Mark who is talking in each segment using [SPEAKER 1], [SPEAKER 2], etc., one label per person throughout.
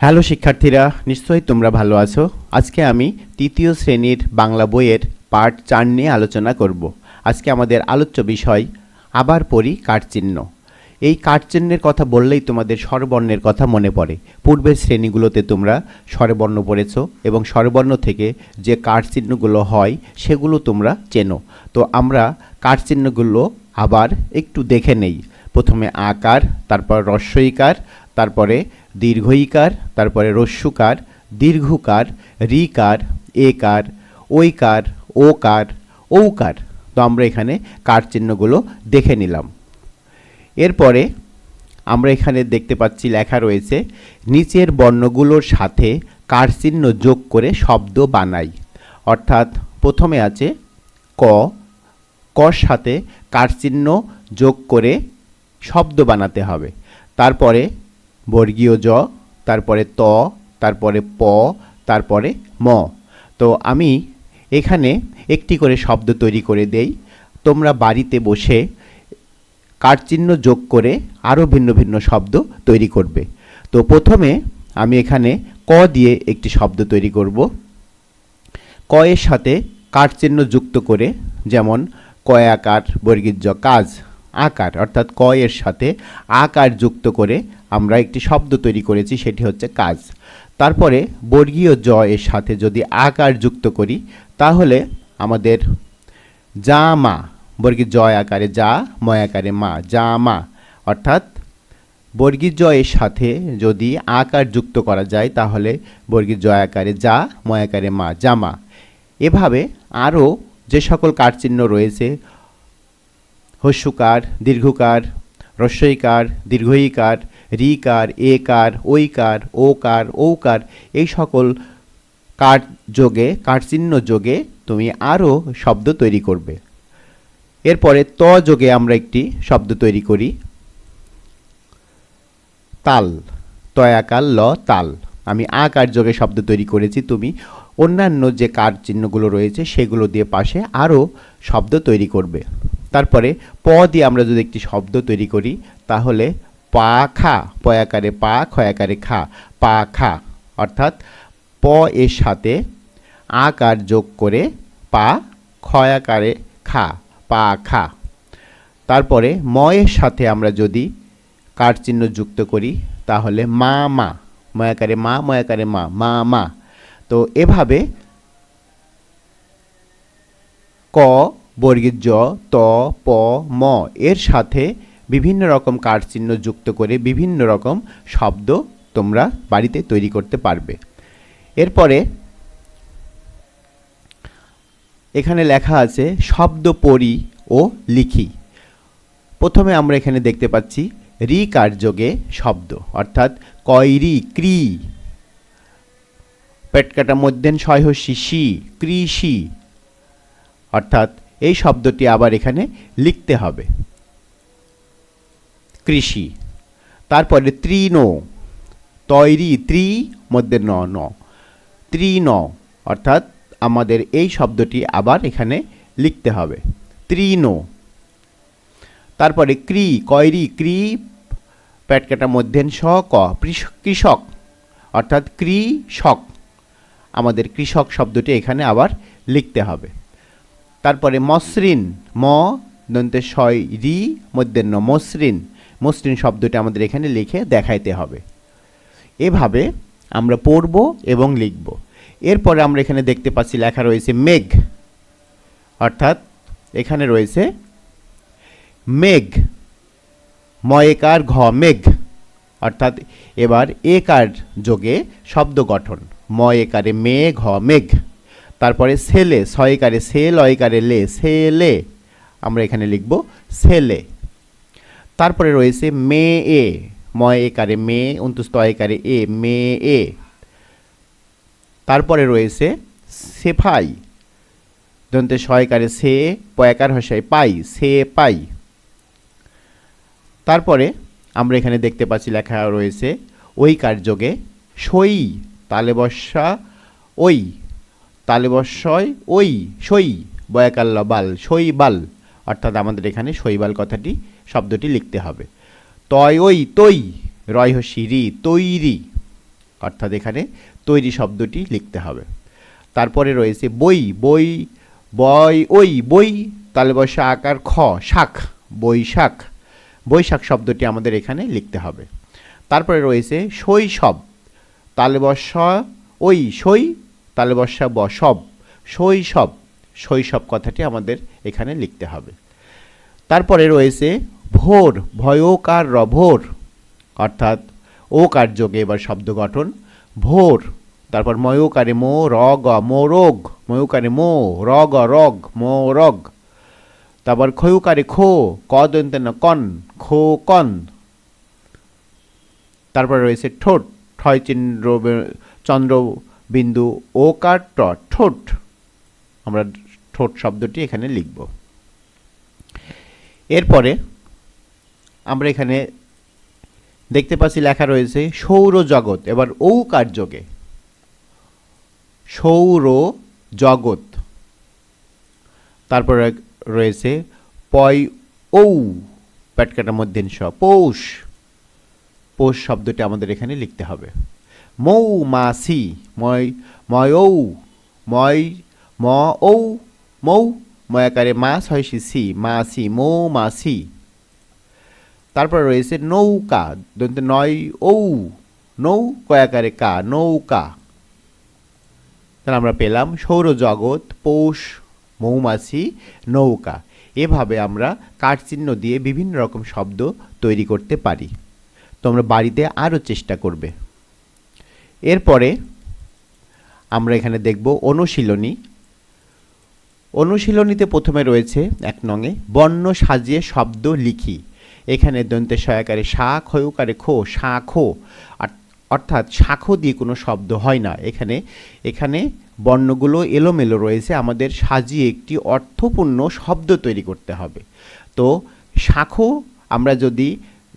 [SPEAKER 1] Hello শিক্ষার্থীরা, নিশ্চয়ই তোমরা ভালো আছো। আজকে আমি তৃতীয় শ্রেণির বাংলা বইয়ের পার্ট চার নিয়ে আলোচনা করব। আজকে আমাদের আলোচ্য বিষয়, আবার পড়ি কাঠচিহ্ন। এই কাঠচিহ্নের কথা বললেই তোমাদের স্বরবর্ণের কথা মনে পড়ে। পূর্বের শ্রেণীগুলোতে তোমরা স্বরবর্ণ পড়েছো এবং স্বরবর্ণ থেকে যে কাঠচিহ্নগুলো হয়, সেগুলো তোমরা চেনো। তো আমরা কাঠচিহ্নগুলো আবার একটু দেখে নেই। প্রথমে আকার, তারপর রস্বইকার তারপরে দীর্ঘইকার, তারপরে রস্যুকার, দীর্ঘকার, রিকার, একার, ঐকার, ওকার, ঔকার। তো আমরা এখানে কার চিহ্নগুলো দেখে নিলাম। এরপরে আমরা এখানে দেখতে পাচ্ছি লেখা রয়েছে, নিচের বর্ণগুলোর সাথে কার চিহ্ন যোগ করে শব্দ বানাই। অর্থাৎ প্রথমে আছে ক, কর সাথে কার চিহ্ন যোগ করে শব্দ বানাতে হবে। তারপরে বর্গীয় জ, তারপরে ত, তারপরে প, তারপরে ম। তো আমি এখানে একটি করে শব্দ তৈরি করে দেই। তোমরা বাড়িতে বসে কারচিহ্ন যোগ করে আরও ভিন্ন ভিন্ন শব্দ তৈরি করবে। তো প্রথমে আমি এখানে ক দিয়ে একটি শব্দ তৈরি করব। ক এর সাথে কারচিহ্ন যুক্ত করে, যেমন কয়াকার জ কাজ। আকার, অর্থাৎ ক এর সাথে আকার যুক্ত করে আমরা একটি শব্দ তৈরি করেছি, সেটি হচ্ছে কাজ। তারপরে বর্গীয় জ এর সাথে যদি আকার যুক্ত করি, তাহলে আমাদের জামা বর্গীর জয় আকারে যা, ময় আকারে মা জামা অর্থাৎ বর্গীর জয়ের সাথে যদি আকার যুক্ত করা যায়, তাহলে বর্গীর জয় আকারে যা, ময় আকারে মা জামা এভাবে আরও যে সকল কারচিহ্ন রয়েছে হস্যকার, দীর্ঘকার রস্বইকার দীর্ঘইকার রিকার একার, ঐকার, ওকার, ঔকার, এই সকল কার যোগে কারচিহ্ন যোগে তুমি আরও শব্দ তৈরি করবে। এরপরে ত যোগে আমরা একটি শব্দ তৈরি করি। তাল তয়াকাল ল, তাল। আমি আকার যোগে শব্দ তৈরি করেছি, তুমি অন্যান্য যে কার চিহ্নগুলো রয়েছে সেগুলো দিয়ে পাশে আরও শব্দ তৈরি করবে। তারপরে প দিয়ে আমরা যদি একটি শব্দ তৈরি করি, তাহলে পা খা পয়াকারে পা ক্ষয়াকারে খা, পা খা। অর্থাৎ প এর সাথে আকার যোগ করে পা খয়াকারে খা, পা খা। তারপরে ময়ের সাথে আমরা যদি কার চিহ্ন যুক্ত করি, তাহলে মা মা। ময়াকারে মা ময়াকারে মা মা মা। তো এভাবে ক বর্গীর জ, ত, প, ম এর সাথে বিভিন্ন রকম কার চিহ্ন যুক্ত করে বিভিন্ন রকম শব্দ তোমরা বাড়িতে তৈরি করতে পারবে। এরপরে এখানে লেখা আছে শব্দ পড়ি ও লিখি। প্রথমে আমরা এখানে দেখতে পাচ্ছি রি কার্যগে শব্দ, অর্থাৎ কয়রি ক্রি। পেটকাটা মধ্যেন সয়হসি সি কৃষি অর্থাৎ এই শব্দটি আবার এখানে লিখতে হবে। কৃষি। তারপরে তৃণ। তৈরি ত্রি, মধ্যে ন ন। তৃণ, অর্থাৎ আমাদের এই শব্দটি আবার এখানে লিখতে হবে। তৃণ। তারপরে ক্রি কয়রি ক্রি প্যাটকাটা মধ্যেন স ক কৃষক, অর্থাৎ কৃষক। আমাদের কৃষক শব্দটি এখানে আবার লিখতে হবে। তারপরে মসৃণ, ম, দন্তে শয় রি মধ্যে ন মসৃণ। মসৃণ শব্দটি আমাদের এখানে লিখে দেখাইতে হবে। এভাবে আমরা পড়ব এবং লিখব। এরপরে আমরা এখানে দেখতে পাচ্ছি লেখা রয়েছে মেঘ। অর্থাৎ এখানে রয়েছে মেঘ। ময়েকার ঘ, মেঘ। অর্থাৎ এবার একার যোগে শব্দ গঠন। ময়েকারে মে, ঘ, মেঘ। তারপরে ছেলে ছয়কারে সে, লয়কারে লে ছেলে আমরা এখানে লিখব ছেলে। তারপরে রয়েছে মে, এ। ময়, একারে মে অন্তুস্ত একারে এ, মে, এ। তারপরে রয়েছে সেফাই দন্তে সয়কারে সে, পয়াকার হসায় পাই, সে, পাই। তারপরে আমরা এখানে দেখতে পাচ্ছি লেখা রয়েছে ওই কার্যকে সই, তালে বর্ষা ওই তালে বর্ষয় ওই, সই, বয়াকাল্লা, বাল, সই, বাল। অর্থাৎ আমাদের এখানে শৈবাল কথাটি, শব্দটি লিখতে হবে। তয়, ওই, তৈ, রয়, হসি, রি, তৈরি। অর্থাৎ এখানে তৈরি শব্দটি লিখতে হবে। তারপরে রয়েছে বই বই বই ওই, বই তালে বসা আকার, খ, শাক বৈশাখ বৈশাখ শব্দটি আমাদের এখানে লিখতে হবে। তারপরে রয়েছে শৈশব তালে বসা ওই, সই তালে বসা ব সব শৈশব শৈশব কথাটি আমাদের এখানে লিখতে হবে। তারপরে রয়েছে ভোর, ভয়কার র ভোর অর্থাৎ ও যোগে এবার শব্দ গঠন, ভোর, তারপর ময়ূকারে মো, রগ, মোরগ, ময়ূকারে মো, রগ রগ, মোরগ, তারপর খয়ুকারে খো, ক দন্তে না কন, খো কন, তারপর রয়েছে ঠোঁট, ঠয় চিন্দ্র চন্দ্র বিন্দু ও কার ট ঠোঁট। আমরা ঠোঁট শব্দটি এখানে লিখব। এরপরে আমরা এখানে দেখতে পাচ্ছি লেখা রয়েছে সৌর জগৎ এবার ঔকার যোগে? সৌর জগৎ তারপরে রয়েছে পয় ঔ। প্যাটকাটার মধ্যে পৌষ। পৌষ শব্দটি আমাদের এখানে লিখতে হবে। মৌ মাসি ময় ময়ৌ ময় ম ঔ মৌ ময়াকারে মাস হয় সি মাছি মৌ মাসি তারপর রয়েছে নৌকা দন্তে নয় ঔ নৌ কয়াকারে কা নৌকা তাহলে আমরা পেলাম সৌরজগৎ পৌষ মৌমাছি নৌকা এভাবে আমরা কাঠচিহ্ন দিয়ে বিভিন্ন রকম শব্দ তৈরি করতে পারি তোমরা বাড়িতে আরও চেষ্টা করবে এরপরে আমরা এখানে দেখব অনুশীলনী। অনুশীলনীতে প্রথমে রয়েছে এক নঙে বর্ণ সাজিয়ে শব্দ লিখি। এখানে দন্তে সহায়কারে শাক হয়ুকারে খো শাখো অর্থাৎ শাখো দিয়ে কোনো শব্দ হয় না। এখানে এখানে বর্ণগুলো এলোমেলো রয়েছে। আমাদের সাজিয়ে একটি অর্থপূর্ণ শব্দ তৈরি করতে হবে। তো শাখো আমরা যদি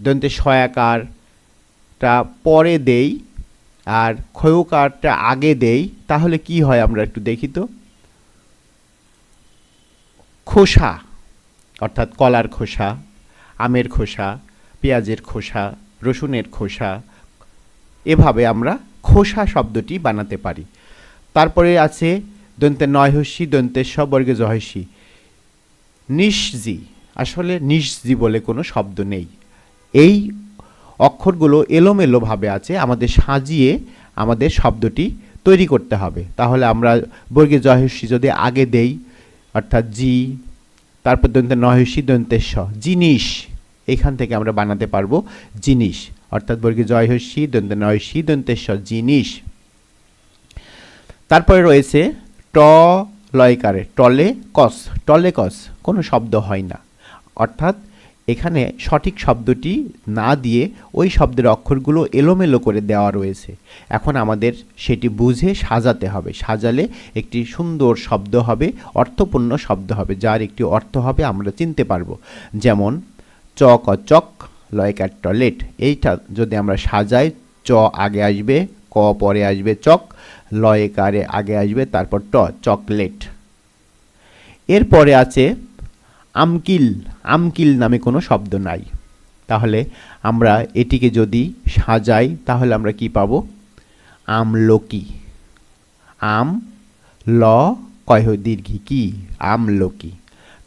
[SPEAKER 1] দন্তে সয়াকারটা পরে দেই আর ক্ষয়কারটা আগে দেই, তাহলে কি হয় আমরা একটু দেখি তো? খোসা, অর্থাৎ কলার খোসা, আমের খোসা, পেঁয়াজের খোসা, রসুনের খোসা, এভাবে আমরা খোসা শব্দটি বানাতে পারি। তারপরে আছে দন্তে নয়হস্যি দন্তে সবর্গে জহস্যি নিশজি আসলে নিশজি বলে কোনো শব্দ নেই। এই অক্ষরগুলো এলোমেলোভাবে আছে, আমাদের সাজিয়ে আমাদের শব্দটি তৈরি করতে হবে। তাহলে আমরা বর্গে জহস্যি যদি আগে দেই, অর্থাৎ জি, তারপর দন্তে নয়সী দন্তেশ জিনিস, এখান থেকে আমরা বানাতে পারব জিনিস। অর্থাৎ বর্গে জয়হস্যি দন্তে নয়সী দন্তেশ জিনিস। তারপরে রয়েছে ট, লয়কারে, টলে কস টলে কস, কোনো শব্দ হয় না। অর্থাৎ এখানে সঠিক শব্দটি না দিয়ে ওই শব্দের অক্ষরগুলো এলোমেলো করে দেওয়া রয়েছে। এখন আমাদের সেটি বুঝে সাজাতে হবে। সাজালে একটি সুন্দর শব্দ হবে, অর্থপূর্ণ শব্দ হবে, যার একটি অর্থ হবে আমরা চিনতে পারব। যেমন চক চক লয়কার টয়লেট এইটা যদি আমরা সাজাই, চ আগে আসবে, ক পরে আসবে চক লয়কারে আগে আসবে, তারপর ট, চকলেট। এরপরে আছে আমকিল আমকিল নামে কোনো শব্দ নাই। তাহলে আমরা এটিকে যদি সাজাই, তাহলে আমরা কি পাবো? আমলকি। আম, ল, কয় দীর্ঘি, কি? আমলকি।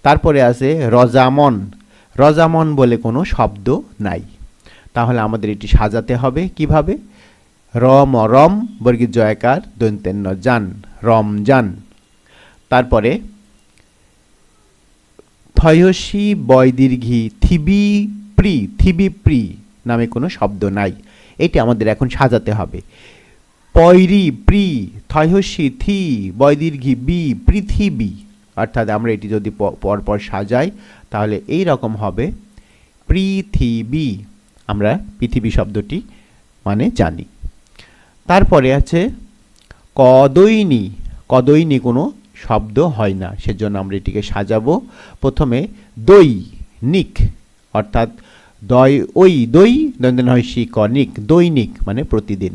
[SPEAKER 1] তারপরে আছে রজামন। রজামন বলে কোনো শব্দ নাই। তাহলে আমাদের এটি সাজাতে হবে কীভাবে? রম রম বর্গীর জয়কার দন্তেন্ন জান রমজান। তারপরে থয়সী বয়দীর্ঘি থিবি প্রি থিবি প্রি নামে কোনো শব্দ নাই। এটি আমাদের এখন সাজাতে হবে। পয়রি প্রি, থয়সী, থি বয়দীর্ঘি বি, পৃথিবী। অর্থাৎ আমরা এটি যদি পরপর সাজাই, তাহলে এই রকম হবে পৃথিবী। আমরা পৃথিবী শব্দটি মানে জানি। তারপরে আছে কদৈনী। কদৈনী কোনো শব্দ হয় না। সেজন্য আমরা এটিকে সাজাবো। প্রথমে দই নিক অর্থাৎ দয় ওই দই দন্দন হয় শিক নিক, দৈনিক মানে প্রতিদিন।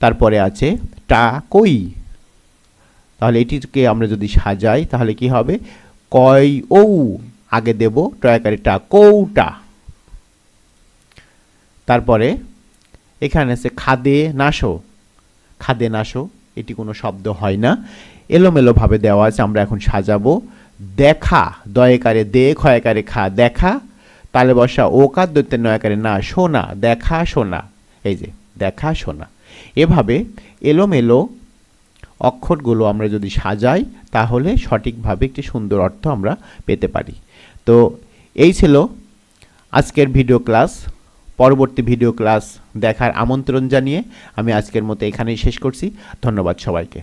[SPEAKER 1] তারপরে আছে টা কই। তাহলে এটিকে আমরা যদি সাজাই, তাহলে কি হবে? কয় ও আগে দেব টয়াকারে টা কৌটা তারপরে এখানে আছে খাদে নাশো। খাদেনাশো এটি কোনো শব্দ হয় না। এলোমেলোভাবে দেওয়া আছে, আমরা এখন সাজাবো। দেখা, দয়কারে দে ক্ষয়কারে খা, দেখা। তালে বসা ওকার দৈত্যের নয়কারে না শোনা দেখা শোনা এই যে, দেখা শোনা এভাবে এলোমেলো অক্ষরগুলো আমরা যদি সাজাই, তাহলে সঠিকভাবে একটি সুন্দর অর্থ আমরা পেতে পারি। তো এই ছিল আজকের ভিডিও ক্লাস। পরবর্তী ভিডিও ক্লাস দেখার আমন্ত্রণ জানিয়ে আমি আজকের মতো এখানেই শেষ করছি। ধন্যবাদ সবাইকে।